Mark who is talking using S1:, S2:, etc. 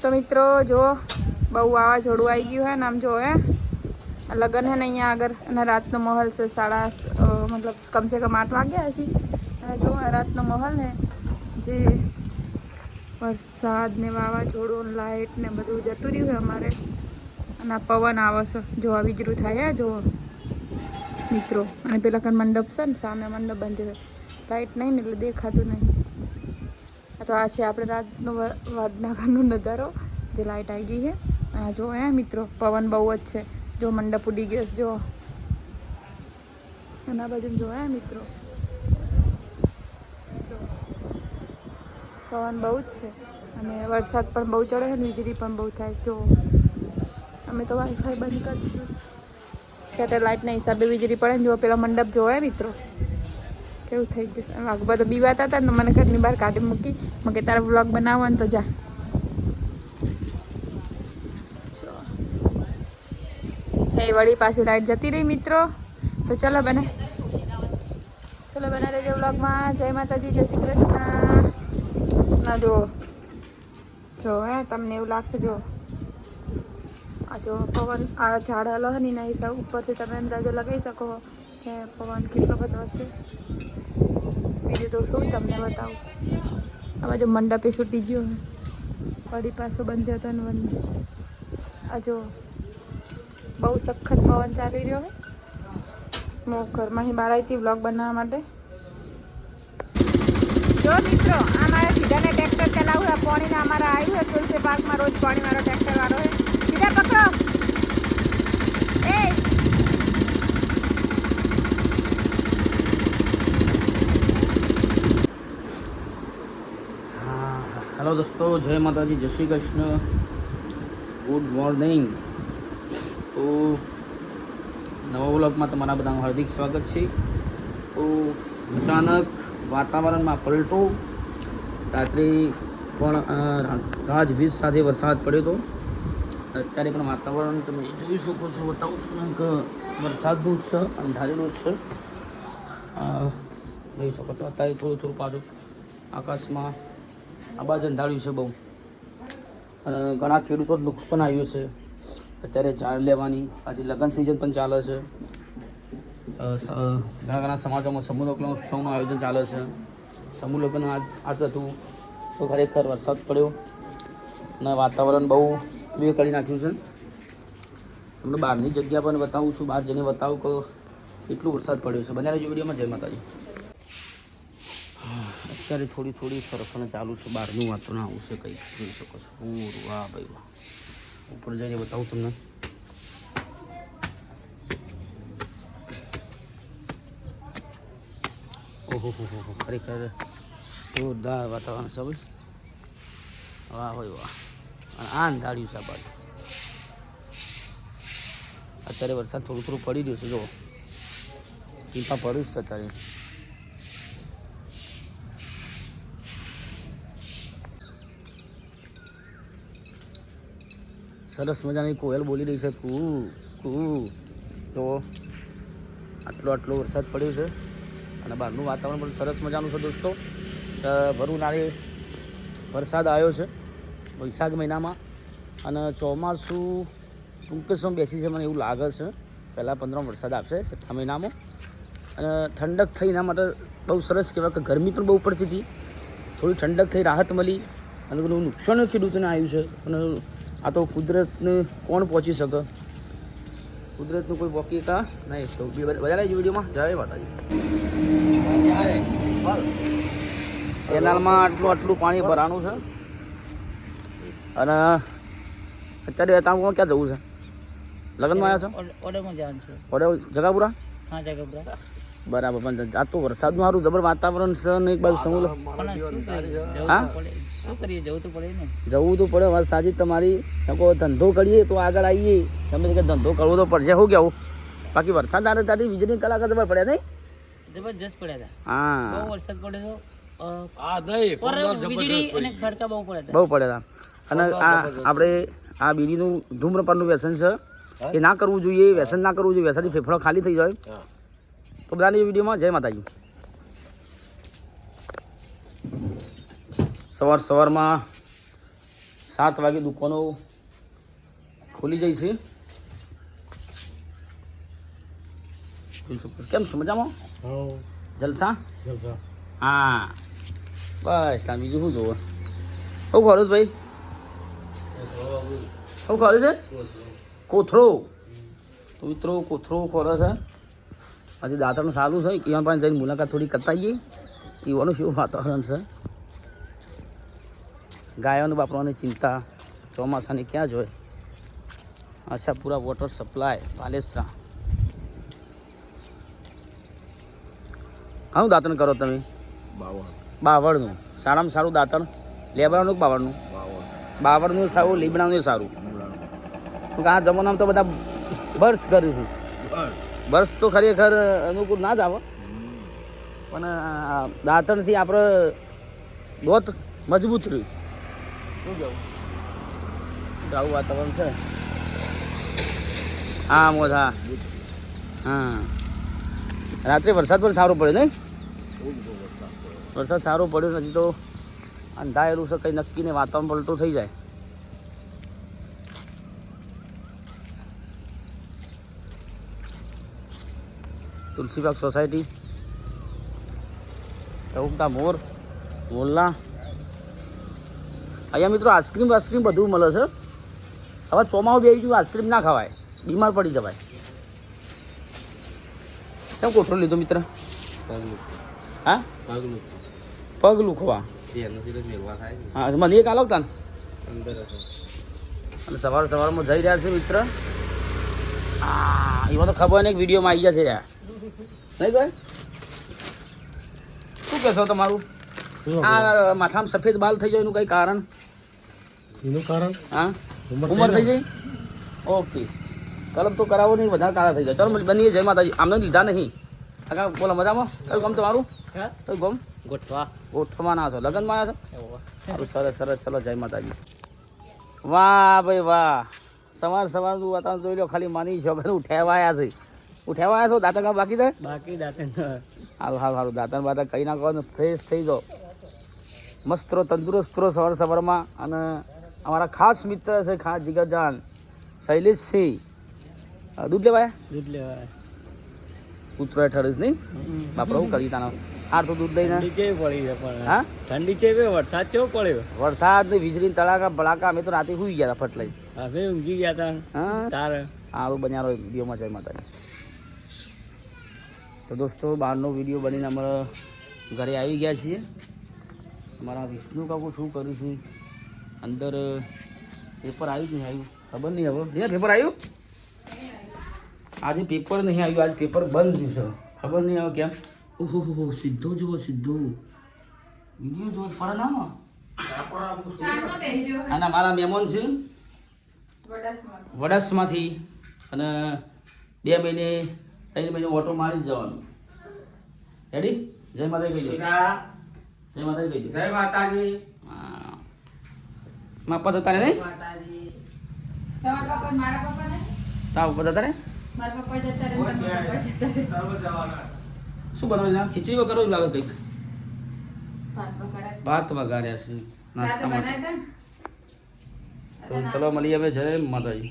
S1: તો મિત્રો, જો બહુ વાવાઝોડું આવી ગયું હે ને, આમ જો હે લગન હે ને અહીંયા આગળ, અને રાતનો માહોલ છે, સાડા મતલબ કમસે કમ આઠ વાગ્યા હશે અને જો રાતનો માહોલ હે, જે વરસાદ ને વાવાઝોડું લાઇટ ને બધું જતું રહ્યું છે અમારે. અને પવન આવે છે, જો આ વીજળું થાય જો. મિત્રો, અને પેલા કાન મંડપ છે ને, સામે મંડપ બંધ છે લાઇટ નહીં ને એટલે દેખાતું નહીં. તો આ છે આપણે રાતનો વ- નજારો, જે લાઇટ આવી ગઈ છે. આ જો, હે મિત્રો, પવન બહુ જ છે. જો મંડપ ઉડી ગયો જો. એના બાજુ જો, હે મિત્રો. પવન બહુ જ છે. અને વરસાદ પણ બહુ ચડે છે, વીજળી પણ બહુ થાય જો. અમે તો વાઈફાઈ બંધ કરી દીધું સેટેલાઇટના હિસાબે વીજળી પડે ને જો, પેલો મંડપ જોવે મિત્રો. કેવું થઈ જશે વાઘબા બધા બીવાતા હતા ને મને ઘરની બહાર કાઢી મૂકી. મગે તારા બ્લોગ બનાવવાનો તો જા. એ વળી પાછી લાઈટ જતી રહી મિત્રો. તો ચલો બને. ચલો બને રહેજો બ્લોગમાં જય માતાજી, જય શ્રી કૃષ્ણ. ના જો જો, હે, તમને એવું લાગશે જો આ જો પવન, આ ઝાડ હલો ને એના હિસાબ ઉપરથી તમે અંદાજો લગાવી શકો. કે પવન કેટલો બધો હશે? બીજું તો શું તમને બતાવું? આ બાજુ મંડપે છૂટી ગયો વળી પાછો બંધ હતો ને વન આ જો, બહુ સખત પવન ચાલી રહ્યો હે. હું ઘરમાંથી બહાર આવી હતી બ્લોગ બનાવવા માટે. જો મિત્રો આ મારા સીધાને ટ્રેક્ટર ચલાવું છે પાણીને અમારા આવ્યું હોય તુલસી પાર્કમાં રોજ પાણી વાળો ટ્રેક્ટર વાળો હોય સીધા પકડો.
S2: હેલો દોસ્તો જય માતાજી, જય શ્રી કૃષ્ણ. ગુડ મોર્નિંગ તો નવા વ્લોગમાં તમારા બધાનું હાર્દિક સ્વાગત છે. તો અચાનક વાતાવરણમાં પલટો. રાત્રે પણ ગાજવીજ સાથે વરસાદ પડ્યો હતો. અત્યારે પણ વાતાવરણ તમે જોઈ શકો છો, બતાવું કે વરસાદનું છે અંધારેલું જ છે. જોઈ શકો છો, અત્યારે થોડું થોડું પાછું આકાશમાં આબાજ ધાર્યું છે બહુ. અને ઘણા ખેડૂતો નુકસાન આવ્યું છે. અત્યારે ઝાડ લેવાની પાછી લગ્ન સિઝન પણ ચાલે છે. ઘણા ઘણા સમાજોમાં સમૂહ લગ્ન ઉત્સવનું આયોજન ચાલે છે. સમૂહ લગ્ન આજ આજ હતું. તો ખરેખર વરસાદ પડ્યો. અને વાતાવરણ બહુ બે કરી નાખ્યું છે. તમને બહારની જગ્યા પણ બતાવું છું. બહાર જઈને બતાવું કે કેટલો વરસાદ પડ્યો છે. બનાવી વિડીયોમાં. જય માતાજી. અત્યારે થોડી થોડી સરસને ચાલુ છે. બહારનું વાતાવરણ આવશે કંઈક જોઈ શકો છો. પૂરું વાહ ભાઈ વાહ. ઉપર જઈને બતાવું તમને. ઓહો, હો હો ખરેખર જોરદાર વાતાવરણ છે ભાઈ. વાહ ભાઈ વાહ. અને આ અંધાર્યું છે બાજુ. અત્યારે વરસાદ થોડું થોડું પડી રહ્યું છે જો ટીપા પડ્યું છે અત્યારે. સરસ મજાની કોયલ બોલી રહી છે. કુ કુ. તો આટલો આટલો વરસાદ પડ્યો છે અને બહારનું વાતાવરણ પણ સરસ મજાનું છે દોસ્તો. ભરું નાળે વરસાદ આવ્યો છે વૈશાખ મહિનામાં અને ચોમાસું ટૂંક સમય બેસી છે મને એવું લાગે છે. પહેલાં પંદરમ વરસાદ આવશે છઠ્ઠા મહિનામાં. અને ઠંડક થઈ એના માટે બહુ સરસ કહેવાય કે ગરમી પણ બહુ પડતી હતી. થોડી ઠંડક થઈ, રાહત મળી અને બધું નુકસાન ખેડૂતોને આવ્યું છે અને આ તો કુદરતને કોણ પહોંચી શકે? કુદરતનું કોઈ પહોંચી કા? નહીં તો બધા જ વિડીયોમાં જય માતાજી. કેનાલમાં આટલું આટલું પાણી ભરાણું છે. અને અત્યારે તમે ક્યાં જવું છે? લગ્નમાં આવ્યા છો?
S3: ઓર્ડરમાં જવાનું છે.
S2: ઓરે જગાપુરા?
S3: હા જગબરા
S2: બરાબર પણ આ તો વરસાદનું સારું જબર વાતાવરણ છે ને એક બાજુ સમૂહ
S3: શું કરીએ? જવું
S2: હા?
S3: તો પડે. શું કરીએ? જવું તો પડે ને.
S2: જવું તો પડે વાત સાચી તમારી. ધંધો કરીએ તો આગળ આવીએ. તમે કે ધંધો કરવો તો પડશે. શું કેવું? બાકી વરસાદ આવે ત્યાંથી વીજળી કલાક જ પડે નહીં?
S3: જબરજસ્ત પડ્યા હતા.
S2: હા.
S3: બહુ વરસાદ પડે તો પર વીજળી અને ખડકા બહુ પડ્યા હતા.
S2: બહુ પડે હતા. અને આ આપણે આ બીડીનું ધૂમ્રપાનનું વ્યસન છે. એ ના કરવું જોઈએ વ્યસન ના કરવું જોઈએ. વ્યસનથી ફેફડો ખાલી થઈ જાય. તો બધાની વિડીયોમાં જય માતાજી. સવાર સવારમાં સાત વાગે દુકાનો ખુલી જાય છે. કેમ છો? મજામાં? જલસા? હા. બસ ત્યાં બીજું શું જોવો? શું ખરું છે ભાઈ? શું ખરું છે? કોથળો. તો મિત્રો કોથળો ખોરો છે. પછી દાંતણ સારું છે એમાં પણ જઈને મુલાકાત થોડી કરતા જઈએ પીવાનું શું વાતાવરણ છે? ગાયોને બાપરાની ચિંતા ચોમાસાની ક્યાં જોય? આશાપુરા વોટર સપ્લાય પાલેસરા ઘણું દાંતણ કરો તમે? બાવળનું. સારામાં સારું દાંતણ? લેબડાનું કે બાવળનું? બાવળનું સારું લીબડાનું સારું? કે આ જમાનામાં તો બધા બર્સ કર્યું છે. બર્સ તો ખરેખર અનુકૂળ ના જ આવે. પણ દાંતણથી આપણે દોત મજબૂત રહ્યું. શું કહેવું આવું વાતાવરણ છે? હા, મોજ, હા. રાત્રે વરસાદ પણ સારો પડ્યો નહીં? વરસાદ સારો પડ્યો નથી તો અંધાયેલું છે, કંઈ નક્કી નહીં વાતાવરણ પલટો થઈ જાય. તુલસીબાગ સોસાયટી ચૌકતા મોર મોલના અહીંયા મિત્રો આઈસ્ક્રીમ આઈસ્ક્રીમ બધું મળે છે. હવે ચોમાવું બે ગયું આઈસ્ક્રીમ ના ખવાય. બીમાર પડી જવાય. કેમ કોઠરો લીધો મિત્ર? હા? પગ લુખવા હા મને એક આલો ને અને સવાર સવારમાં જઈ રહ્યા છે મિત્ર. હા એમાં તો ખબર નહીં વિડીયોમાં આવી જશે રહ્યા નહીં ભાઈ? શું કહેશો તમારું? આ માથામાં સફેદ બાલ થઈ જાય એનું કઈ કારણ?
S3: એનું કારણ?
S2: હા? ઉંમર થઈ ગઈ? ઓકે. કલમ તો કરાવો નહીં વધારે કાળા થઈ જાય. ચલો બનીએ જય માતાજી. આમને લીધા નહીં. કાકા બોલો મજામાં? કયું ગમ તમારું? કયું ગમ.
S3: ગોઠવા.
S2: ગોઠવામાં ના છો. લગ્નમાં આવ્યા છો? સરસ સરસ. ચલો જય માતાજી. વાહ ભાઈ વાહ. સવાર સવારનું વાતાવરણ જોઈ લો ખાલી માની છોકરા ઉઠાવાયા છે. ઉઠાવાયા છો દાંતણ કામ બાકી થાય
S3: બાકી દાંતણ
S2: હાલ સારું સારું દાંતણ બાતા કઈ ના કહો ફ્રેશ થઈ જાઓ. મસ્ત રહો તંદુરસ્ત રહો સવાર સવારમાં. અને અમારા ખાસ મિત્ર છે ખાસ જીગરજાન શૈલેષસિંહ. દૂધ લેવાય?
S3: દૂધ લેવાય.
S2: ઉતરો ઠરીશ નહીં? બાપરો હું કરી તાનો. હાર તો દૂધ લઈને
S3: ઠંડી ચેવી પડી છે પણ?
S2: હા?
S3: ઠંડી ચેવી વરસાદ કેવો પડ્યો?
S2: વરસાદ ને વીજળી તળાકા ભડાકા. અમે તો રાતે સુઈ ગયા હતા ફટ
S3: હવે ઊંઘી ગયા તા
S2: હા?
S3: તારે?
S2: સારું બન્યારો બીઓમાં જય માતાજી. તો દોસ્તો બહારનો વીડિયો બનીને અમારા ઘરે આવી ગયા છીએ. અમારા વિષ્ણુ કાકુ શું કર્યું છે? અંદર પેપર આવ્યું નહીં આવ્યું? ખબર નહીં હવે. નહીં પેપર આવ્યું? આજે પેપર નહીં આવ્યું આજે પેપર બંધ થયું છે. ખબર નહીં હવે કેમ? ઓહો હો સીધો જુઓ સીધો. વીડિયો જુઓ પર ના આના મારા મહેમાન છે. વડસમાંથી. અને બે મહિને ત્રણ મહિને ઓટો મારી જવાનું. રેડી જય માતા કહીજો જય માતા કહીજો
S3: જય માતાજી.
S2: હા. પપ્પા જતા નહીં
S1: તમારા પપ્પા મારા પપ્પા ને?
S2: તારા પપ્પા જતા ને
S1: મારા પપ્પા જતા રહે તમારા પપ્પા જતા રહે?
S2: શું બનાવે? છે ખીચડી વગર જ લાગે કંઈક.
S1: ભાત
S2: વગાડ્યા છે. નાસ્તામાં. તો ચલો મળીએ હવે. જય માતાજી.